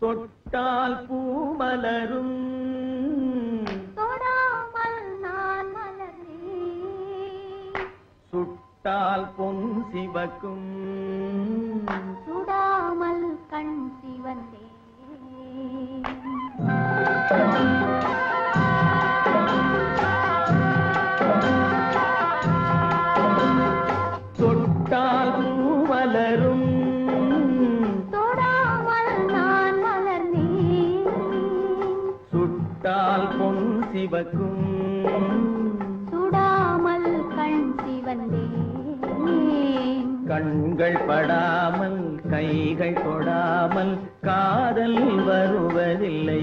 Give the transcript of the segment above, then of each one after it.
தொட்டால் பூமலரும் சுட்டால் பொன் சிவக்கும். சிவக்கும். சுடாமல் கண் சிவந்தே கண்கள் படாமல் கைகள் தொடாமல் காதல் வருவதில்லை.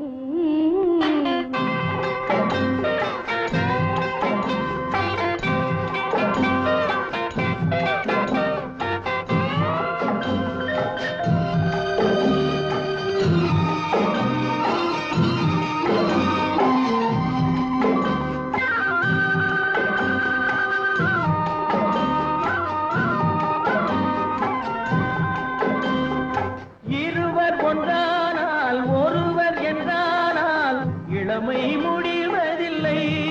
முடிவதில்லை.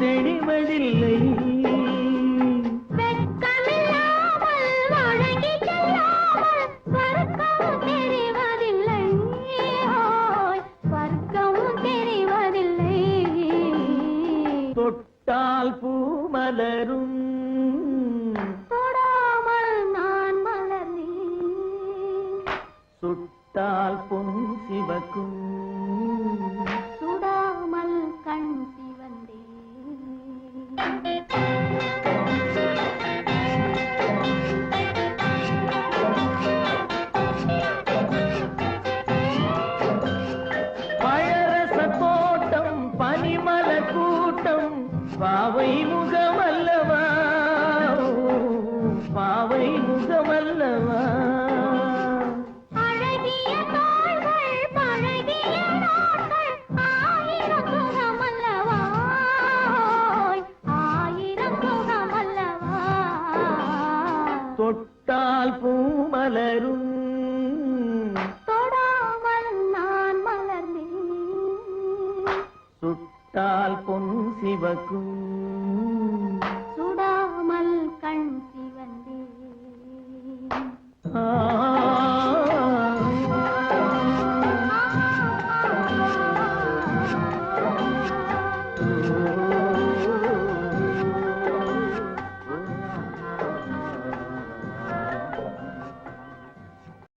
வந்தெடிவதில்லை தொட்டால் பூ மலரும். தொடாமல் நான் மலரே சுட்டால் பொன் சிவக்கும். அவை முகமல்லவா? தொட்டால் பூமலரும் தொடாமல் நான் மலர்ந்தேன். சுட்டால் பொன் சிவக்கும்.